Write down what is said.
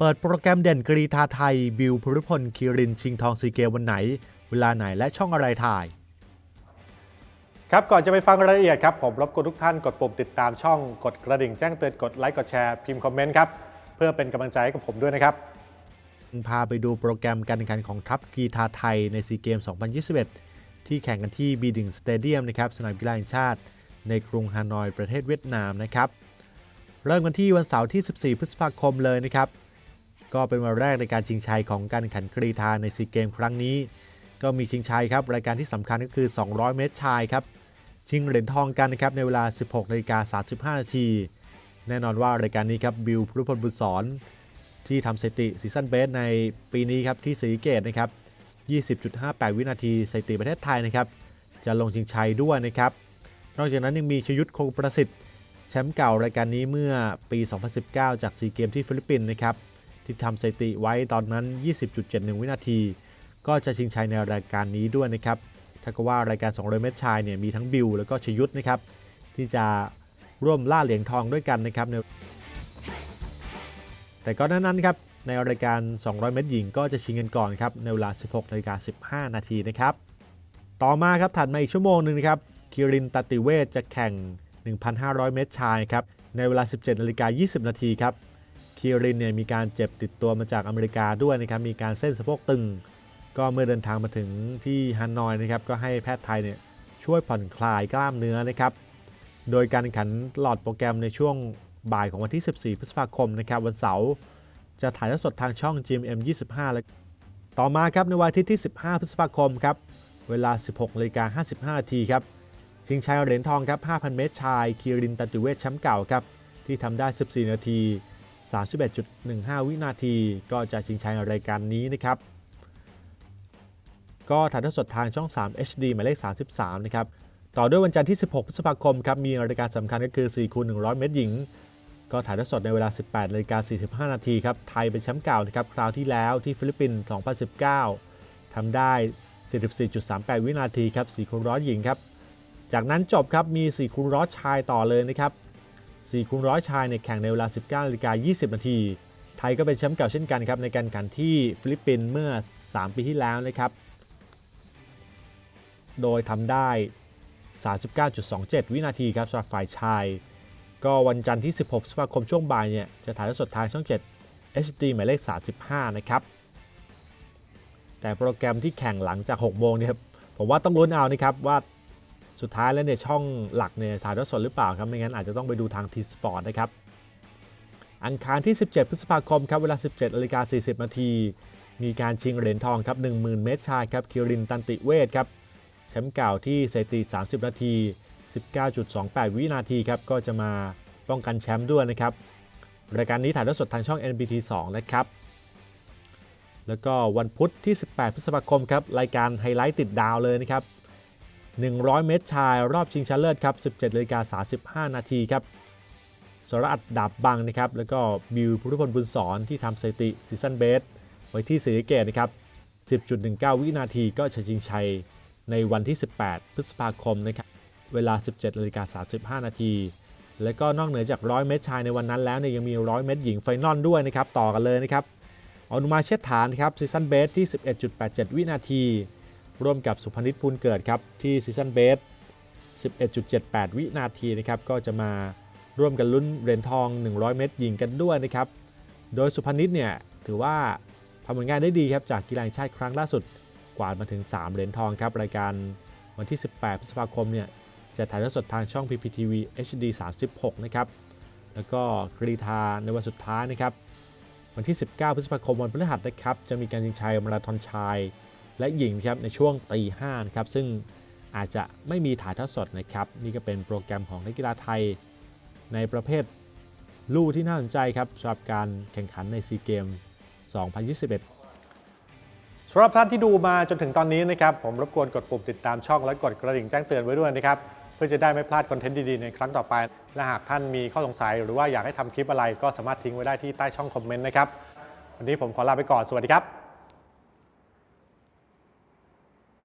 เปิดโปรแกรมเด่นกรีธาไทย บิวพรุพลคีรินชิงทองซีเกมวันไหน เวลาไหนและช่องอะไรถ่าย ครับก่อนจะไปฟังรายละเอียดครับ ผมรบกวนทุกท่านกดปุ่มติดตามช่องกดกระดิ่งแจ้งเตือนกดไลค์กดแชร์พิมพ์คอมเมนต์ครับ เพื่อเป็นกำลังใจให้กับผมด้วยนะครับ พาไปดูโปรแกรมการแข่งขันของทัพกีฬาไทยในซีเกม 2021 ที่แข่งกันที่บีดิงสเตเดียมนะครับสนามกีฬาแห่งชาติ ในกรุงฮานอยประเทศเวียดนามนะครับเริ่มกันที่วันเสาร์ที่ 14 พฤษภาคมเลยนะครับ ก็เป็นวันแรกในการชิงชัยของการแข่งกรีธาในซีเกมครั้งนี้ ก็มีชิงชัยครับรายการที่สำคัญก็คือ 200 เมตรชายครับชิงเหรียญทองกันนะครับในเวลา 16นาฬิกา35นาทีแน่นอนว่ารายการนี้ครับบิวพรุพลบุญสอนที่ทำสถิติซีซั่นเบสในปีนี้ครับที่ศรีเกตนะครับ20.58 วินาทีสถิติประเทศไทยนะครับจะลงชิงชัยด้วยนะครับ นอกจากนั้นยังมีชยุทธคงประสิทธิ์แชมป์เก่ารายการนี้เมื่อปี 2019 จากซีเกมที่ฟิลิปปินส์นะครับ ที่ทำสถิติไว้ตอนนั้น 20.71 วินาที ก็จะชิงชัยในรายการนี้ด้วยนะครับถ้าก็ว่ารายการ200เมตรชายเนี่ยมีทั้งบิวแล้วก็ชยุทธนะครับที่จะร่วมล่าเหรียญทองด้วยกันนะครับ แต่ก็นั้นๆครับในรายการ 200 เมตรหญิงก็จะชิงกันก่อนครับในเวลา 16นาฬิกา15 นาทีนะครับ ต่อมาครับถัดมาอีกชั่วโมงหนึ่งนะครับคิรินตติเวชจะแข่ง 1,500 เมตรชายครับในเวลา 17นาฬิกา20 นาทีครับ คิรินเนี่ยมีการเจ็บติดตัวมาจากอเมริกาด้วยนะครับมีการเส้นสะโพกตึง ก็เมื่อเดินทางมาถึงที่ฮานอยนะครับก็ให้แพทย์ไทยเนี่ยช่วยผ่อนคลายกล้ามเนื้อนะครับโดยการขันหลอดโปรแกรมในช่วงบ่ายของวันที่ 14 พฤษภาคมนะครับวันเสาร์จะถ่ายทอดสดทางช่อง GMM 25 และต่อมาครับในวันอาทิตย์ที่ 15 พฤษภาคมครับเวลา 16นาฬิกา55นาทีครับชิงชัยเหรียญทองครับ 5,000 เมตรชาย คีรินตันติเวชแชมป์เก่าครับที่ทำได้ 14 นาที 31.15 วินาที ก็จะชิงชัยรายการนี้นะครับ ก็ถ่ายทอดสดทางช่อง 3 HD หมายเลข 33 นะครับ ต่อด้วยวันจันทร์ที่ 16 พฤษภาคมครับ มีรายการสำคัญก็คือ 4 คูณ 100 เมตรหญิง ก็ถ่ายทอดสดในเวลา 18นาฬิกา45 นาทีครับ ไทยเป็นแชมป์เก่านะครับ คราวที่แล้วที่ฟิลิปปินส์ 2019 ทำได้ 44.38 วินาทีครับ 4 คูณร้อยหญิงครับ จากนั้นจบครับ มี 4 คูณร้อยชายต่อเลยนะครับ 4คูณร้อยชายในแข่งในเวลา 19นาฬิกา20 นาที ไทยก็เป็นแชมป์เก่าเช่นกันครับในการแข่งที่ฟิลิปปินส์เมื่อ 3 ปีที่แล้วนะครับ โดยทำได้ 39.27 วินาทีครับสำหรับฝ่ายชาย ก็วันจันทร์ที่ 16พฤษภาคมช่วงบ่ายเนี่ยจะถ่ายทอดสดทางช่อง 7 HD หมายเลข 35 นะครับ แต่โปรแกรมที่แข่งหลังจาก 6 โมงเนี่ยครับผมว่าต้องลุ้นเอานะครับว่า สุดท้ายแล้วเนี่ยช่องหลักเนี่ยถ่ายทอดสดหรือเปล่าครับไม่งั้นอาจจะต้องไปดูทางทีสปอร์ตนะครับอังคารที่ 17 พฤษภาคมครับเวลา 17นาฬิกา40นาทีมีการชิงเหรียญทองครับ10,000 เมตรชายครับคิรินตันติเวทครับแชมป์เก่าที่สถิติ 30 นาที 19.28 วินาทีครับก็จะมาป้องกันแชมป์ด้วยนะครับรายการนี้ถ่ายทอดสดทางช่อง NBT 2 นะครับ แล้วก็วันพุธที่ 18 พฤษภาคมครับรายการไฮไลท์ติดดาวเลยนะครับ 100 เมตรชาย รอบชิงชนะเลิศครับ 17นาฬิกา35 นาทีครับสรอัดดาบบังนะครับ แล้วก็บิวพุทธพลบุญสอนที่ทำสถิติซีซั่นเบสไว้ที่ศรีเกตนะครับ 10.19 วินาทีก็จะชิงชัยในวันที่ 18 พฤษภาคมนะครับ เวลา 17นาฬิกา35 นาที และก็นอกเหนือจาก 100 เมตรชายในวันนั้นแล้วเนี่ยยังมี 100 เมตรหญิงไฟนอลด้วยนะครับ ต่อกันเลยนะครับอนุมาเชษฐานครับซีซันเบสที่ 11.87 วินาที ร่วมกับสุพนิชพูลเกิดครับที่ซีซันเบส11.78 วินาทีนะครับก็จะมาร่วมกันลุ้นเหรียญทอง 100 เมตรหญิงกันด้วยนะครับโดยสุพนิชเนี่ยถือว่าทำผลงานได้ดีครับจากกีฬาแห่งชาติครั้งล่าสุดกวาดมาถึง 3 เหรียญทองครับรายการวันที่ 18 พฤษภาคมเนี่ยจะถ่ายทอดสดทางช่อง PPTV HD 36 นะครับแล้วก็กรีธาในวันสุดท้ายนะครับวันที่ 19 พฤษภาคมวันพฤหัสนะครับจะมีการชิงชัยมาราธอนชาย และหญิงครับในช่วงตี5นะครับซึ่งอาจจะไม่มีถ่ายทอดสดนะครับนี่ก็เป็นโปรแกรมของนักกีฬาไทย ในประเภทลู่ที่น่าสนใจครับสำหรับการแข่งขันในซีเกม 2021สำหรับท่านที่ดูมาจนถึงตอนนี้นะครับผมรบกวนกดปุ่มติดตามช่องและกดกระดิ่งแจ้งเตือนไว้ด้วยนะครับเพื่อจะได้ไม่พลาดคอนเทนต์ดีๆ ในครั้งต่อไป และหากท่านมีข้อสงสัย หรือว่าอยากให้ทำคลิปอะไรก็สามารถทิ้งไว้ได้ที่ใต้ช่องคอมเมนต์นะครับวันนี้ผมขอลาไปก่อนสวัสดีครับ